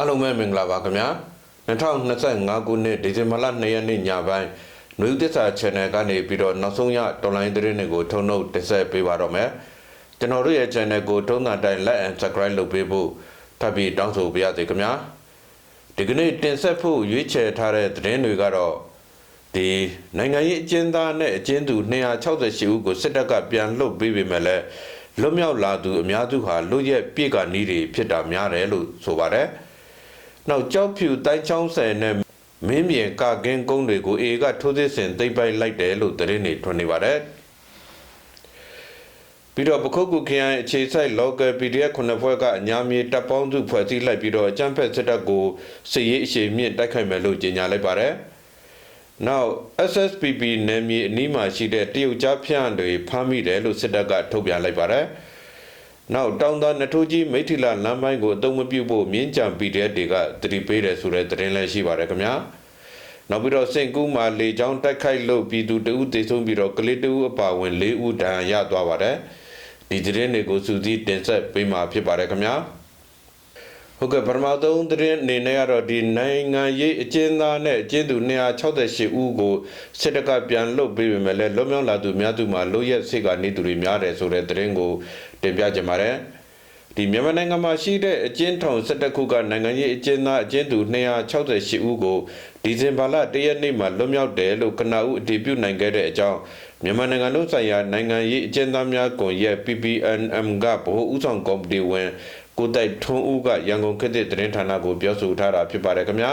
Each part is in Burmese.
အားလုံးပဲမင်္ဂလာပါခင်ဗျာ2025ခုနှစ်ဒီဇင်ဘာလ2ရက်နေ့ညပိုင်းနွေဦးသစ္စာ channel ကနေပြီးတော့နောက်ဆုံးရတော်လိုင်းသတင်းတွေကိုထုံနှုတ်တင်ဆက်ပေးပါတော့မယ်ကျွန်တော်တို့ရဲ့ channel ကိုထုံးတာတိုင်း like and subscribe လုပ်ပေးဖို့ထပ်ပြီးတောင်းဆိုပါရစေခင်ဗျာဒီကနေ့တင်ဆက်ဖို့ရွေးချယ်ထားတဲ့သတင်းတွေကတော့ဒီနိုင်ငံရေးအကျဉ်းသားနဲ့အကျဉ်းသူ268ဦးကိုစစ်တပ်ကပြန်လွှတ်ပေးပေမဲ့လည်းလွတ်မြောက်လာသူအများစုဟာလူရဲ့ပြည့်ကနီးတွေဖြစ်တာများတယ်လို့ဆိုပါတယ်။ နောက်ကြောက်ဖြူတိုင်းချောင်းဆယ်နဲ့မင်းမြေကကင်းကုန်းတွေကိုအေကထိုးစစ်ဆင်သိမ့်ပိုက်လိုက်တယ်လို့သတင်းတွေထွက်နေပါတယ်။ပြီးတော့ပခုတ်ကူခရိုင်အခြေစိုက် local PDF ခုနှစ်ဖွဲ့ကအညာမြေတပ်ပေါင်းစုဖွဲ့စည်းလိုက်ပြီးတော့အကြမ်းဖက်စစ်တပ်ကိုစစ်ရေးအရှိန်မြင့်တိုက်ခိုက်မယ်လို့ကြေညာလိုက်ပါတယ်။ Now SSPP နယ်မြေအနီးမှာရှိတဲ့တရုတ်ကြားဖြန့်တွေဖမ်းမိတယ်လို့စစ်တပ်ကထုတ်ပြန်လိုက်ပါတယ်။ နောက်တောင်သာနထိုးကြီးမိထီလာလမ်းပိုင်းကိုအုံမပြုတ်ဖို့မြင်းကြံ PDF တွေကတတိပေးတယ်ဆိုတဲ့သတင်းလည်းရှိပါတယ်ခင်ဗျာ။နောက်ပြီးတော့စင်ကူးမှာလေချောင်းတိုက်ခိုက်လို့ပြည်သူတအုပ်သေဆုံးပြီးတော့ကလေးတအုပ်အပါဝင်၄ဦးဒဏ်ရာရသွားပါတယ်။ဒီသတင်းတွေကိုစူးစီးတင်ဆက်ပေးမှာဖြစ်ပါတယ်ခင်ဗျာ။ ဟုတ်ကဲ့ပထမဆုံးသတင်းအနေနဲ့ကတော့ဒီနိုင်ငံရေးအကျဉ်းသားနဲ့အကျဉ်းသူ268ဦးကိုစစ်တပ်ကပြန်လွတ်ပေးပေမဲ့လည်းလွတ်မြောက်လာသူများသူမှာလွတ်ရက်စိတ်ကနေသူတွေများတယ်ဆိုတဲ့သတင်းကိုတင်ပြကြပါမယ်ဒီမြန်မာနိုင်ငံမှာရှိတဲ့အကျဉ်းထောင်17ခုကနိုင်ငံရေးအကျဉ်းသားအကျဉ်းသူ268ဦးကိုဒီဇင်ဘာလ1ရက်နေ့မှာလွတ်မြောက်တယ်လို့ကနအူအတည်ပြုနိုင်ခဲ့တဲ့အကြောင်းမြန်မာနိုင်ငံလုံးဆိုင်ရာနိုင်ငံရေးအကျဉ်းသားများကွန်ရက် PPNM ကဗဟိုဥဆောင်ကော်မတီဝင် ကိုတိုက်ထွန်းဦးကရန်ကုန်ခေတ်သစ်သတင်းဌာနကိုပြောဆိုထားတာဖြစ်ပါတယ်ခင်ဗျာ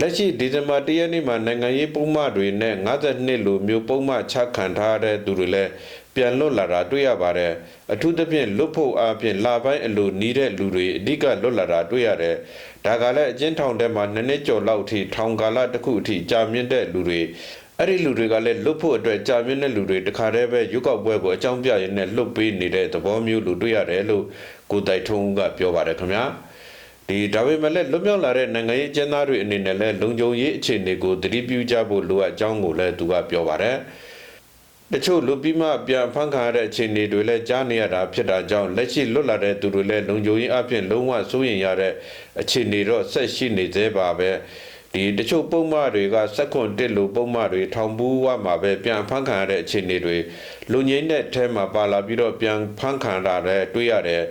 လက်ရှိဒီဇင်ဘာ၁ရက်နေ့မှာနိုင်ငံရေးပုံမှန်တွေနဲ့52လူမျိုးပုံမှန်ချခံထားတဲ့သူတွေလည်းပြန်လွတ်လာတာတွေ့ရပါတယ်အထူးသဖြင့်လွတ်ဖို့အပြင်လာပိုင်းအလိုနီးတဲ့လူတွေအဓိကလွတ်လာတာတွေ့ရတယ်ဒါကလည်းအကျဉ်းထောင်ထဲမှာနှစ်နှစ်ကျော်လောက်အထိထောင်ကာလတစ်ခုအထိကြာမြင့်တဲ့လူတွေအဲ့ဒီလူတွေကလည်းလွတ်ဖို့အတွက်ကြာမြင့်တဲ့လူတွေတခါတည်းပဲရွက်ောက်ပွဲကိုအကြောင်းပြရင်းနဲ့လွတ်ပေးနေတဲ့သဘောမျိုးလူတွေ့ရတယ်လို့ ကိုတိုက်ထုံးကပြောပါတယ်ခင်ဗျာဒီဒါပေမဲ့လည်းလွတ်မြောက်လာတဲ့နိုင်ငံရေးကျင်းသားတွေအနေနဲ့လည်းလုံခြုံရေးအခြေအနေကိုသတိပြုကြဖို့လိုအပ်ကြောင်းကိုလည်းသူကပြောပါတယ်တချို့လူပြီးမှပြန်ဖန်ခါရတဲ့အခြေအနေတွေလည်းကြားနေရတာဖြစ်တာကြောင့်လက်ရှိလွတ်လာတဲ့သူတွေလည်းလုံခြုံရေးအပြင်လုံးဝစိုးရင်ရတဲ့အခြေအနေတော့ဆက်ရှိနေသေးပါပဲ။ ဒီတချို့ပုံမှန်တွေကစက်ခွန်တစ်လိုပုံမှန်တွေထောင်ဘူးဝမှာပဲပြန်ဖန်ခံရတဲ့အခြေအနေတွေလူငိမ့်တဲ့ထဲမှာပါလာပြီးတော့ပြန်ဖန်ခံရတဲ့တွေ့ရတယ်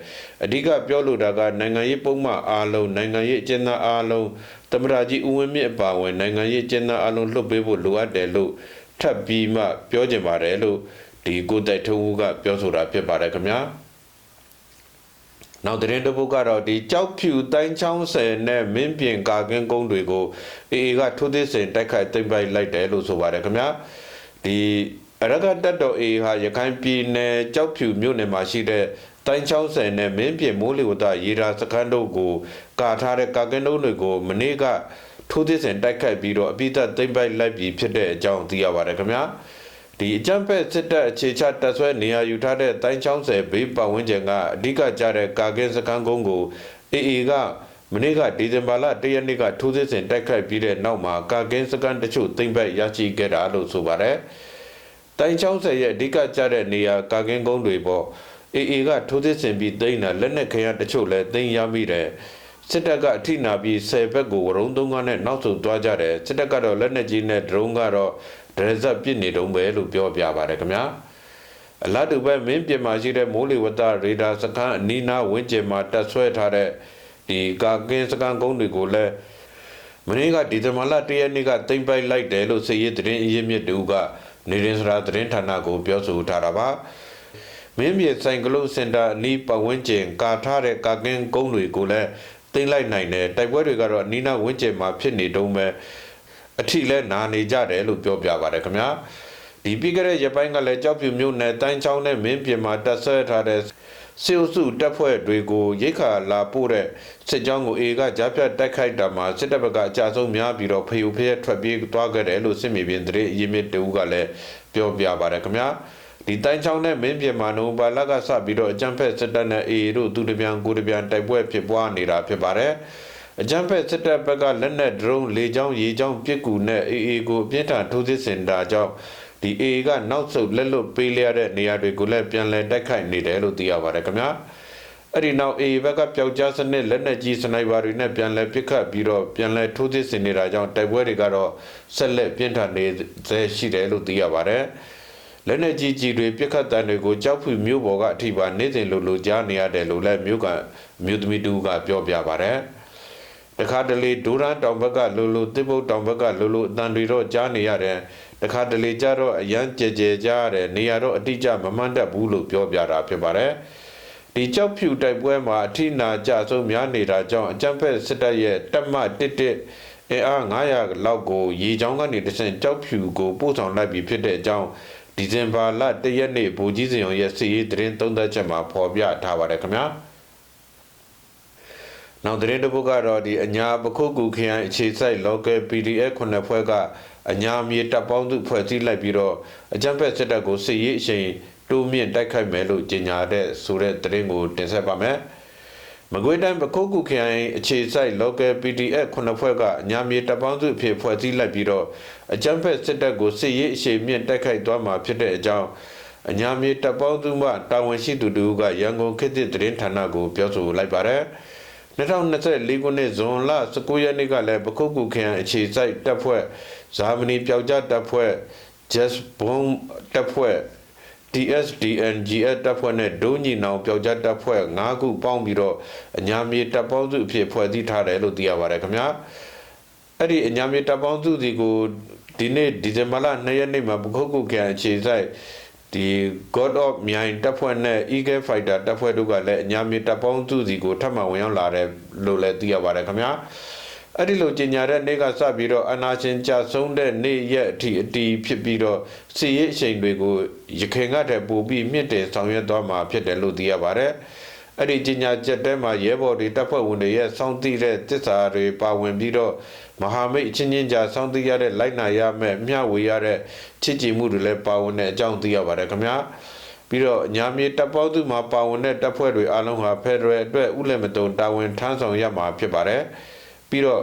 အဓိကပြောလိုတာကနိုင်ငံရေးပုံမှန်အားလုံးနိုင်ငံရေးအကျဉ်းသားအားလုံးသမရာကြီးဦးဝင်းမြင့်အပါဝင်နိုင်ငံရေးအကျဉ်းသားအားလုံးလွတ်ပေးဖို့လိုအပ်တယ်လို့ထပ်ပြီးမှပြောကြပါတယ်လို့ဒီကိုတိုက်ထုံးဦးကပြောဆိုတာဖြစ်ပါတယ်ခင်ဗျာ နောက်သတင်းတစ်ပုဒ်ကတော့ဒီကြောက်ဖြူတိုင်းချောင်းဆယ်နဲ့မင်းပြင်ကာကင်းကုန်းတွေကိုအေအေကထိုးသစ်စင်တိုက်ခိုက်သိမ်းပိုက်လိုက်တယ်လို့ဆိုပါတယ်ခင်ဗျာဒီအရကတက်တော်အေဟာရခိုင်ပြည်နယ်ကြောက်ဖြူမြို့နယ်မှာရှိတဲ့တိုင်းချောင်းဆယ်နဲ့မင်းပြင်မိုးလေဝသရေရာစခန်းတို့ကိုကာထားတဲ့ကာကင်းတို့တွေကိုမနေ့ကထိုးသစ်စင်တိုက်ခိုက်ပြီးတော့အပိသက်သိမ်းပိုက်လိုက်ပြီးဖြစ်တဲ့အကြောင်းသိရပါတယ်ခင်ဗျာ ဒီအကြံဖက်စစ်တပ်အခြေချတပ်ဆွဲနေရာယူထားတဲ့တိုင်းချောင်းဆယ်ဘေးပတ်ဝန်းကျင်ကအဓိကကျတဲ့ကာကင်းစခန်းကုန်းကိုအေအေကမနေ့ကဒီဇင်ဘာလ၁ရက်နေ့ကထိုးစစ်ဆင်တိုက်ခိုက်ပြီးတဲ့နောက်မှာကာကင်းစခန်းတချို့သိမ်းပိုက်ရရှိခဲ့တာလို့ဆိုပါတယ်။တိုင်းချောင်းဆယ်ရဲ့အဓိကကျတဲ့နေရာကာကင်းကုန်းတွေပေါ့အေအေကထိုးစစ်ဆင်ပြီးသိမ်းတာလက်နက်ခဲယမ်းတချို့လည်းသိမ်းရမိတယ်။စစ်တပ်ကအထိနာပြီး10ဘက်ကိုဝရုံသုံးကားနဲ့နောက်ဆုတ်သွားကြတယ်စစ်တပ်ကတော့လက်နက်ကြီးနဲ့ဒရုန်းကတော့ ဒရဇက်ပြစ်နေတုံးပဲလို့ပြောပြပါတယ်ခင်ဗျာအလားတူပဲမင်းပြင်မှာရှိတဲ့မိုးလေဝသရေဒါစခန်းအနီးနားဝန်းကျင်မှာတက်ဆွဲထားတဲ့ဒီကာကင်းစခန်းကုန်းတွေကိုလည်းမင်းကဒီဇင်ဘာလ၁ရက်နေ့ကတင်ပိုက်လိုက်တယ်လို့စစ်ရေးသတင်းအရင်းမြစ်တူကနေရင်စရာသတင်းဌာနကိုပြောဆိုထားတာပါမင်းမြေဆိုင်ကလုစင်တာအနီးပတ်ဝန်းကျင်ကာထားတဲ့ကာကင်းကုန်းတွေကိုလည်းတင်လိုက်နိုင်တယ်တိုက်ပွဲတွေကတော့အနီးနားဝန်းကျင်မှာဖြစ်နေတုံးပဲ အထိလဲနာနေကြတယ်လို့ပြောပြပါတယ်ခင်ဗျာဒီပြီးခဲ့တဲ့ရပိုင်းကလည်းကြောက်ပြူမြို့နယ်တိုင်းချောင်းနဲ့မင်းပြင်မှာတက်ဆွဲထားတဲ့စေုစုတပ်ဖွဲ့တွေကိုရိတ်ခါလာပို့တဲ့စစ်ကြောင်းကိုအေကကြားဖြတ်တိုက်ခိုက်တာမှာစစ်တပ်ဘက်ကအကြဆုံးများပြီးတော့ဖေယူဖျက်ထွက်ပြေးသွားခဲ့တယ်လို့စစ်မြေပြင်တရေအရင်မြစ်တူကလည်းပြောပြပါတယ်ခင်ဗျာဒီတိုင်းချောင်းနဲ့မင်းပြင်မှာနိုဘာလကစပြီးတော့အကြမ်းဖက်စစ်တပ်နဲ့အေတို့သူတပြန်ကိုတပြန်တိုက်ပွဲဖြစ်ပွားနေတာဖြစ်ပါတယ်။ အကြမ်းဖက်စစ်တပ်ဘက်ကလက်နက်ဒရုန်းလေကြောင်းရေကြောင်းပစ်ကူနဲ့ AA ကိုအပြင်းထန်ထိုးစစ်ဆင်တာကြောင့်ဒီ AA ကနောက်ဆုတ်လက်လွတ်ပေးလျက်တဲ့နေရာတွေကိုလည်းပြန်လည်တိုက်ခိုက်နေတယ်လို့သိရပါတယ်ခင်ဗျာအဲ့ဒီနောက် A ဘက်ကပျောက်ကြားစနစ်လက်နက်ကြီးစနိုက်ပါတွေနဲ့ပြန်လည်ပစ်ခတ်ပြီးတော့ပြန်လည်ထိုးစစ်ဆင်နေတာကြောင့်တိုက်ပွဲတွေကတော့ဆက်လက်ပြင်းထန်နေဆဲရှိတယ်လို့သိရပါတယ်။လက်နက်ကြီးကြီးတွေပစ်ခတ်တံတွေကိုကြောက်ဖြူမျိုးပေါ်ကအထိပါနေစဉ်လိုလိုကြားနေရတယ်လို့လည်းမြို့ကမြို့သမီးတူကပြောပြပါတယ်။ တခါတလေဒူရန်တောင်ဘက်ကလိုလိုတစ်ပုတ်တောင်ဘက်ကလိုလိုအတန်တွေတော့ကြားနေရတယ်။တခါတလေကြတော့အရန်ကြဲကြဲကြားရတယ်နေရာတော့အတိအကျမမှန်တတ်ဘူးလို့ပြောပြတာဖြစ်ပါတယ်။ဒီကြောက်ဖြူတိုက်ပွဲမှာအထိနာကြဆုံးများနေတာကြောင့်အကြံဖက်စစ်တပ်ရဲ့တပ်မ11အင်အား900လောက်ကိုရေချောင်းကနေတဆင့်ကြောက်ဖြူကိုပို့ဆောင်လိုက်ပြီးဖြစ်တဲ့အကြောင်းဒီဇင်ဘာလ1ရက်နေ့ဗိုလ်ကြီးစင်ရဲ့စီရေးသတင်းသုံးသပ်ချက်မှာဖော်ပြထားပါတယ်ခင်ဗျာ နောက်သတင်းတစ်ပုဒ်ကတော့ဒီအညာပခုတ်ကူခရိုင်အခြေစိုက် local PDF ခုနှစ်ဖွဲ့ကအညာမြေတပ်ပေါင်းစုဖွဲ့စည်းလိုက်ပြီးတော့အကြံဖက်စစ်တပ်ကိုစစ်ရေးအချိန်တိုးမြင့်တိုက်ခိုက်မယ်လို့ကြေညာတဲ့ဆိုတဲ့သတင်းကိုတင်ဆက်ပါမယ်။မကွေးတိုင်းပခုတ်ကူခရိုင်အခြေစိုက် local PDF ခုနှစ်ဖွဲ့ကအညာမြေတပ်ပေါင်းစုအဖြစ်ဖွဲ့စည်းလိုက်ပြီးတော့အကြမ်းဖက်စစ်တပ်ကိုစစ်ရေးအရှိန်မြင့်တိုက်ခိုက်သွားမှာဖြစ်တဲ့အကြောင်းအညာမြေတပ်ပေါင်းစုမှတာဝန်ရှိသူတို့ကရန်ကုန်ခေတ်သစ်သတင်းဌာနကိုပြောဆိုလိုက်ပါတယ်။ 2024ခုနှစ်ဇွန်လ19ရက်နေ့ကလည်းပခုတ်ကူခရိုင်အခြေစိုက်တပ်ဖွဲ့ဇာမနီပျောက်ကြားတပ်ဖွဲ့ Just Bomb တပ်ဖွဲ့ TSDNGS တပ်ဖွဲ့နဲ့ဒုံညီနောင်ပျောက်ကြားတပ်ဖွဲ့၅ခုပေါင်းပြီးတော့အညာမြေတပ်ပေါင်းစုအဖြစ်ဖွဲ့စည်းထားတယ်လို့သိရပါတယ်ခင်ဗျာအဲ့ဒီအညာမြေတပ်ပေါင်းစုစီကိုဒီနေ့ဒီဇင်ဘာလ2ရက်နေ့မှာပခုတ်ကုကန်အခြေဆိုင် ဒီ God of မြိုင်တပ်ဖွဲ့နဲ့ Eagle Fighter တပ်ဖွဲ့တို့ကလည်းအညာမြေတပ်ပေါင်းစုစီကိုထပ်မံဝင်ရောက်လာတယ်လို့လည်းသိရပါတယ်ခင်ဗျာအဲ့ဒီလိုကြီးညာတဲ့နေ့ကစပြီးတော့အနာရှင်ကြဆုံးတဲ့နေ့ရက်အထိအတီးဖြစ်ပြီးတော့စီရေးအချိန်တွေကိုရခင်ကတည်းပို့ပြီးမြင့်တင်ဆောင်ရွက်သွားမှာဖြစ်တယ်လို့သိရပါတယ်။အဲ့ဒီကြီးညာချက်တဲမှာရဲဘော်တွေတပ်ဖွဲ့ဝင်တွေရဲ့စောင့်သိတဲ့တစ္ဆာတွေပါဝင်ပြီးတော့ မဟာမိတ်အချင်းချင်းကြားစောင့်သိရတဲ့လိုက်နာရမယ့်မျှဝေရတဲ့ချစ်ကြည်မှုတွေလည်းပါဝင်တဲ့အကြောင်းသိရပါတယ်ခင်ဗျာ။ပြီးတော့ညာမြေတပ်ပေါင်းစုမှာပါဝင်တဲ့တပ်ဖွဲ့တွေအားလုံးဟာဖက်ဒရယ်အတွက်ဥလက်မတုံတာဝန်ထမ်းဆောင်ရမှာဖြစ်ပါတယ်။ပြီးတော့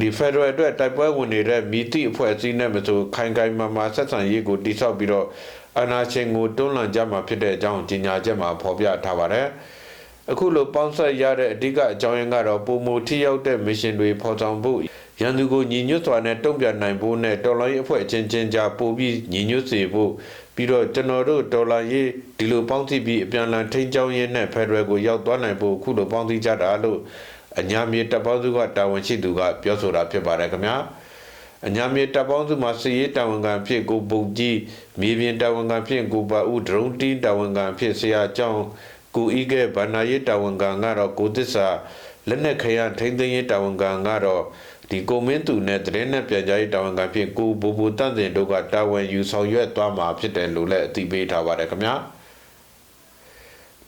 ဒီ Federal အတွက်တိုက်ပွဲဝင်နေတဲ့မိတိအဖွဲ့အစည်းနဲ့မဆိုခိုင်ခိုင်မာမာဆက်ဆံရေးကိုတိစောက်ပြီးတော့အနာရှင်ကိုတွန်းလှန်ကြမှာဖြစ်တဲ့အကြောင်းကြေညာချက်မှာဖော်ပြထားပါတယ် အခုလိုပေါင်းဆက်ရတဲ့အဓိကအကြောင်းရင်းကတော့ပုံမူထိရောက်တဲ့မစ်ရှင်တွေဖော်ဆောင်ဖို့ရန်သူကိုညီညွတ်စွာနဲ့တုံ့ပြန်နိုင်ဖို့နဲ့တော်လိုင်းအဖွဲ့အချင်းချင်းကြားပို့ပြီးညီညွတ်စေဖို့ပြီးတော့ကျွန်တော်တို့ဒေါ်လာရေးဒီလိုပေါင်းစည်းပြီးအပြန်အလှန်ထိန်းချောင်းရင်းနဲ့ဖက်ဒရယ်ကိုရောက်သွားနိုင်ဖို့အခုလိုပေါင်းစည်းကြတာလို့အညာမြေတပ်ပေါင်းစုကတာဝန်ရှိသူကပြောဆိုတာဖြစ်ပါတယ်ခင်ဗျာအညာမြေတပ်ပေါင်းစုမှာစည်ရေးတာဝန်ခံဖြစ်ကိုပုံကြီးမြေပြင်တာဝန်ခံဖြစ်ကိုပါဦးဒရုန်းတင်းတာဝန်ခံဖြစ်ဆရာကျောင်း ကိုဤကဲဗန္နာရေးတာဝန်ခံကတော့ကိုသစ္စာလက်နက်ခရထိမ့်သိမ်းရေးတာဝန်ခံကတော့ဒီကိုမင်းသူနဲ့တရင်နဲ့ပြန်ကြားရေးတာဝန်ခံဖြစ်ကိုဘူဘူတန့်စင်တို့ကတာဝန်ယူဆောင်ရွက်သွားမှာဖြစ်တယ်လို့လည်းအသိပေးထားပါတယ်ခင်ဗျာ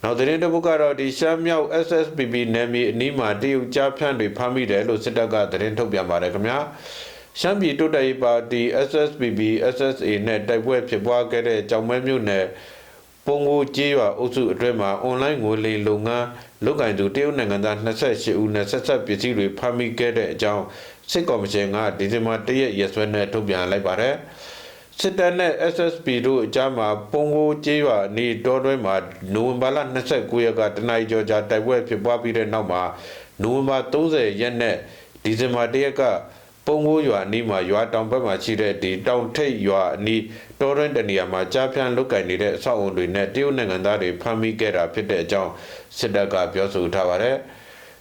နောက်သတင်းတစ်ပုဒ်ကတော့ဒီရှမ်းမြောက် SSPP နယ်မြေအနီးမှာတရုတ်ကြားဖြန့်တွေဖမ်းမိတယ်လို့စစ်တပ်ကသတင်းထုတ်ပြန်ပါတယ်ခင်ဗျာရှမ်းပြည်တိုးတက်ရေးပါတီ SSPP SSA နဲ့တိုက်ပွဲဖြစ်ပွားခဲ့တဲ့ကြောင်မဲမြို့နယ် ပုံကိုကြေးရွာအုပ်စုအတွင်းမှာအွန်လိုင်းငွေလိမ်လုပ်ငန်းလုပ်ကင်သူတရုတ်နိုင်ငံသား28ဦးနဲ့ဆက်ဆက်ပစ္စည်းတွေဖမ်းမိခဲ့တဲ့အကြောင်းစစ်ကော်မရှင်ကဒီဇင်ဘာ1ရက်ရက်စွဲနဲ့ထုတ်ပြန်လိုက်ပါတယ်။စစ်တပ်နဲ့ SSP တို့အကြားမှာပုံကိုကျေးရွာနေတော်တွင်းမှာနိုဝင်ဘာလ29ရက်ကတနင်္လာကျော်ကြာတိုက်ပွဲဖြစ်ပွားပြီးတဲ့နောက်မှာနိုဝင်ဘာ30ရက်နဲ့ဒီဇင်ဘာ1ရက်က ပုံကိုရွာအနီးမှာရွာတောင်ဘက်မှာရှိတဲ့ဒီတောင်ထိပ်ရွာအနီးတော်တွင်းတနေရာမှာကြားဖြန့်လုတ်ကင်နေတဲ့အဆောက်အုံတွေနဲ့တရုတ်နိုင်ငံသားတွေဖမ်းမိခဲ့တာဖြစ်တဲ့အကြောင်းစစ်တပ်ကပြောဆိုထားပါတယ်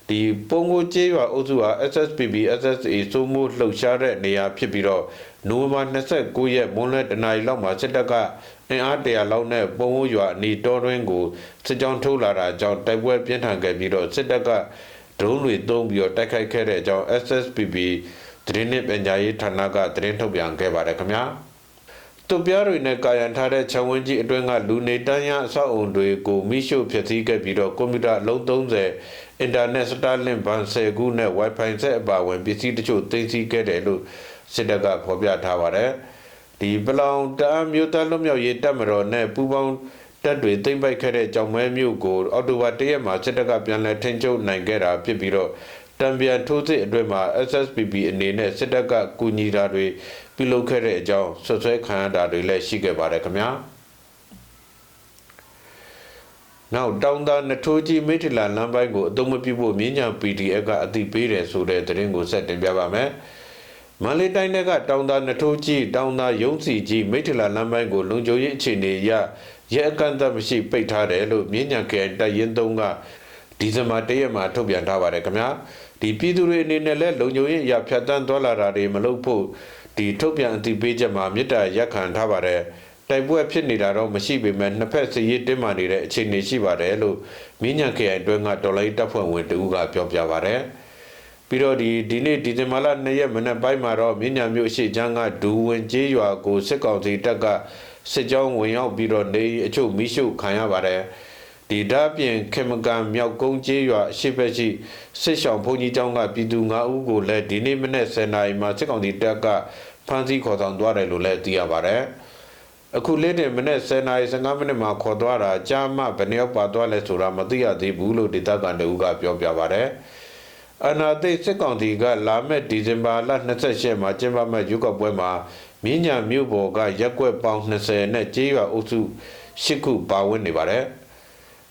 ဒီပုံကိုကျေးရွာအုပ်စုဟာ SSPB SSA စိုးမိုးလှုပ်ရှားတဲ့နေရာဖြစ်ပြီးတော့နိုဝင်ဘာ29ရက်မွန်းလွဲတနာရီလောက်မှာစစ်တပ်ကအင်အားတရာလောက်နဲ့ပုံဝရွာအနီးတော်တွင်းကိုစစ်ကြောင်းထုတ်လာတာကြောင့်တိုက်ပွဲပြင်းထန်ခဲ့ပြီးတော့စစ်တပ်ကဒရုန်းတွေသုံးပြီးတော့တိုက်ခိုက်ခဲ့တဲ့အကြောင်း SSPB သတင်းနဲ့ပညာရေးဌာနကသတင်းထုတ်ပြန်ခဲ့ပါတယ်ခင်ဗျာသူပြားတွေနဲ့ကာယံထားတဲ့ခြံဝန်းကြီးအတွင်းကလူနေတန်းရအဆောက်အုံတွေကိုမိရှုဖျက်ဆီးခဲ့ပြီးတော့ကွန်ပျူတာအလုံး30အင်တာနက်စတာလင့်ဘန်10ခုနဲ့ Wi-Fi ဆက်အပါဝင်ပစ္စည်းတချို့သိမ်းဆည်းခဲ့တယ်လို့စစ်တပ်ကဖော်ပြထားပါတယ်ဒီပလောင်တအမျိုးသားလွတ်မြောက်ရေးတပ်မတော်နဲ့ပူးပေါင်းတပ်တွေသိမ့်ပိုက်ခဲ့တဲ့ကြောင်မဲမြို့ကိုအော်တိုဘာ၁ရက်မှာစစ်တပ်ကပြန်လည်ထိန်းချုပ်နိုင်ခဲ့တာဖြစ်ပြီးတော့ တံပြန်ထိုးစစ်အတွင်းမှာ SSPP အနေနဲ့စစ်တပ်ကကူညီတာတွေပြုလုပ်ခဲ့တဲ့အကြောင်းဆွဆွဲခံရတာတွေလည်းရှိခဲ့ပါတယ်ခင်ဗျာနောက်တောင်သာနထိုးကြီးမိထလာလမ်းပိုင်းကိုအသုံးမပြုဖို့မြင်းညာ PDF ကအသိပေးတယ်ဆိုတဲ့သတင်းကိုဆက်တင်ပြပါမယ်။မန္တလေးတိုင်းကတောင်သာနထိုးကြီးတောင်သာရုံးစီကြီးမိထလာလမ်းပိုင်းကိုလုံခြုံရေးအခြေအနေအရရဲအကန့်အသတ်မရှိပိတ်ထားတယ်လို့မြင်းညာကတပ်ရင်းသုံးကဒီဇင်ဘာ၁ရက်မှာထုတ်ပြန်ထားပါတယ်ခင်ဗျာ။ ဒီပြည်သူတွေအနေနဲ့လည်းလုံခြုံရေးအရာဖြတ်တန်းသွားလာတာတွေမလုပ်ဖို့ဒီထုတ်ပြန်အသိပေးချက်မှာမြစ်တာရက်ခံထားပါတယ်။တိုက်ပွဲဖြစ်နေတာတော့မရှိပေမဲ့နှစ်ဖက်စစ်ရေးတင်းမာနေတဲ့အခြေအနေရှိပါတယ်လို့မြင်းညံခရိုင်အတွင်းကတော်လိုင်းတပ်ဖွဲ့ဝင်တဦးကပြောပြပါတယ်ပြီးတော့ဒီဒီနေ့ဒီဇင်ဘာလ2ရက်မနက်ပိုင်းမှာတော့မြင်းညံမြို့အရှိချမ်းကဒူဝင်ကျေးရွာကိုစစ်ကောင်စီတပ်ကစစ်ကြောင်းဝင်ရောက်ပြီးတော့နေအချို့မိရှုခံရပါတယ် ဒီဓာပြင်ခေမကန်မြောက်ကုန်းကျေးရွာအရှိဘက်ရှိစစ်ဆောင်ဘုံကြီးကျောင်းကပြည်သူ9ဦးကိုလည်းဒီနေ့မနေ့10နာရီမှာစစ်ကောင်စီတပ်ကဖမ်းဆီးခေါ်ဆောင်သွားတယ်လို့လည်းသိရပါတယ်။အခုလေးတင်မနေ့10:15မိနစ်မှာခေါ်သွားတာကြားမှဘယ်နှယောက်ပါသွားလဲဆိုတာမသိရသေးဘူးလို့ဒေသခံတဦးကပြောပြပါဗျ။အနာသိစစ်ကောင်စီကလာမဲ့ဒီဇင်ဘာလ28မှာကျင်းပမဲ့ရွေးကောက်ပွဲမှာမြင်းညာမြို့ပေါ်ကရက်ကွက်ပေါင်း20နဲ့ကျေးရွာအုပ်စု10ခုပါဝင်နေပါတယ်။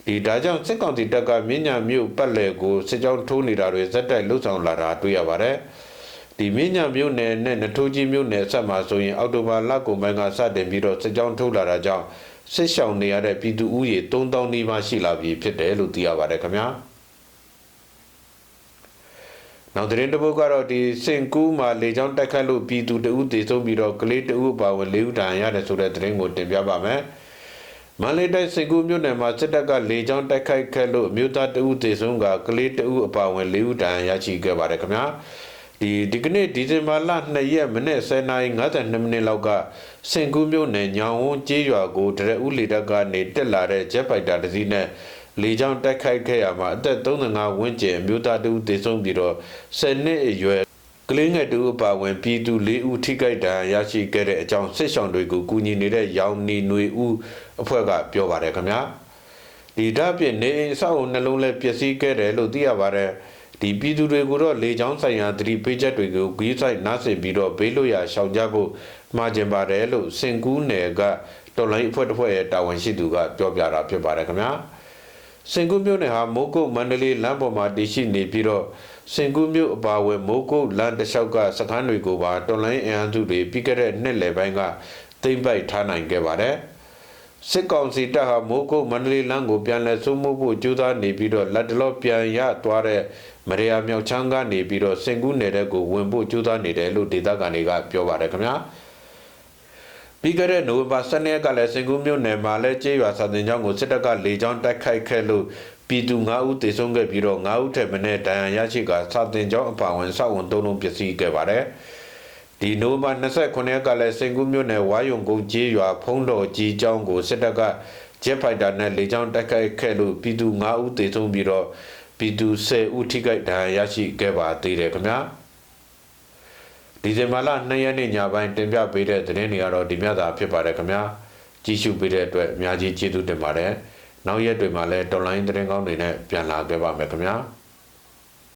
ဒီဒါကြောင့်စစ်ကောင်စီတပ်ကမြင်းညာမြို့ပတ်လည်ကိုစစ်ကြောင်းထိုးနေတာတွေဇက်တိုက်လှုပ်ဆောင်လာတာတွေ့ရပါတယ်။ဒီမင်းညာမြို့နယ်နဲ့နထိုးကြီးမြို့နယ်ဆက်မှာဆိုရင်အောက်တိုဘာလကုန်ပိုင်းကစတင်ပြီးတော့စစ်ကြောင်းထုတ်လာတာကြောင့်စစ်ရှောင်နေရတဲ့ပြည်သူဦးရေ3000နီးပါးရှိလာပြီဖြစ်တယ်လို့သိရပါတယ်ခင်ဗျာနောက်သတင်းတစ်ပုဒ်ကတော့ဒီစင်ကူးမှာလေကြောင်းတိုက်ခတ်လို့ပြည်သူတအုပ်တေဆုံးပြီးတော့ကလေးတအုပ်ပါဝင်၄ဦးတန်ရတယ်ဆိုတဲ့သတင်းကိုတင်ပြပါမယ် မန္တလေးတိုင်းစင်ကူးမြို့နယ်မှာစစ်တပ်ကလေကြောင်းတိုက်ခိုက်ခဲ့လို့မြို့သားတအုပ်တေဆုံးကကလေးတအုပ်အပါဝင်၄ဦးတန်ရရှိခဲ့ပါတယ်ခင်ဗျာဒီဒီကနေ့ဒီဇင်ဘာလ2ရက်မနေ့10:52မိနစ်လောက်ကစင်ကူးမြို့နယ်ညောင်ဝန်းကျေးရွာကိုတရဦးလေတပ်ကနေတက်လာတဲ့ဂျက်ဖိုက်တာတစ်စီးနဲ့လေကြောင်းတိုက်ခိုက်ခဲ့ရမှာအသက်35ဝန်းကျင်အမျိုးသားတဦးသေဆုံးပြီးတော့10နှစ်အရွယ် ကလေးငယ်တူအပါဝင်ပြည်သူ၄ဦးထိခိုက်ဒဏ်ရာရရှိခဲ့တဲ့အကြောင်းစစ်ဆောင်တွေကိုကူညီနေတဲ့ရောင်နီຫນွေဦးအဖွဲ့ကပြောပါတယ်ခင်ဗျာဒီဓာတ်ပြင်နေအိမ်အဆောက်အုံနှလုံးလဲပျက်စီးခဲ့တယ်လို့သိရပါတယ်ဒီပြည်သူတွေကိုတော့လေချောင်းဆိုင်ရာသတိပေးချက်တွေကိုဂီးဆိုင်နားဆင်ပြီးတော့ဘေးလွတ်ရာရှောင်ကြဖို့မှာကျင်ပါတယ်လို့စင်ကူးနယ်ကတော်လိုင်းအဖွဲ့တစ်ဖွဲ့ရဲ့တာဝန်ရှိသူကပြောပြတာဖြစ်ပါတယ်ခင်ဗျာစင်ကူးမြို့နယ်ဟာမိုးကုတ်မန္တလေးလမ်းပေါ်မှာတည်ရှိနေပြီးတော့ စင်ကူးမြို့အပါအဝင်မိုးကုတ်လမ်းတစ်လျှောက်ကစခန်းတွေကိုပါတော်လိုင်းအင်အားစုတွေပြီးခဲ့တဲ့နှစ်လယ်ပိုင်းကသိမ့်ပိုက်ထားနိုင်ခဲ့ပါတယ်။စစ်ကောင်စီတပ်ဟာမိုးကုတ်မန္တလေးလမ်းကိုပြန်လည်စိုးမိုးဖို့ကြိုးစားနေပြီးတော့လက်တလော့ပြန်ရသွားတဲ့မရေယာမြောက်ချမ်းကနေပြီးတော့စင်ကူးနယ်ကိုဝင်ဖို့ကြိုးစားနေတယ်လို့ဒေသခံတွေကပြောပါတယ်ခင်ဗျာပြီးခဲ့တဲ့နိုဝင်ဘာ12ရက်ကလည်းစင်ကူးမြို့နယ်မှာလည်းကျေးရွာစာတင်ကျောင်းကိုစစ်တပ်ကလေကြောင်းတိုက်ခိုက်ခဲ့လို့ ပြည်သူ9ဦးသေဆုံးခဲ့ပြီးတော့9ဦးထက်မနည်းဒဏ်ရာရရှိကစာတင်ကျောင်းအပါအဝင်စောက်ဝန်၃လုံးပျက်စီးခဲ့ပါတယ်။ဒီနိုဘာ29ရက်ကလည်းစင်ကူးမြို့နယ်ဝါယုံကုန်းကျေးရွာဖုံးတော်ကြီးကျောင်းကိုစစ်တပ်ကဂျက်ဖိုက်တာနဲ့လေကြောင်းတိုက်ခိုက်ခဲ့လို့ပြည်သူ9ဦးသေဆုံးပြီးတော့ပြည်သူ10ဦးထိခိုက်ဒဏ်ရာရရှိခဲ့ပါသေးတယ်ခင်ဗျာဒီဇင်ဘာလ2ရက်နေ့ညပိုင်းတင်ပြပေးတဲ့သတင်းတွေကတော့ဒီမြတ်သာဖြစ်ပါတယ်ခင်ဗျာကြည့်ရှုပေးတဲ့အတွက်အများကြီးကျေးဇူးတင်ပါတယ် နောက်ရက်တွေမှာလည်းတော်လိုင်းသတင်းကောင်းတွေနဲ့ပြန်လာခဲ့ပါမယ်ခင်ဗျာ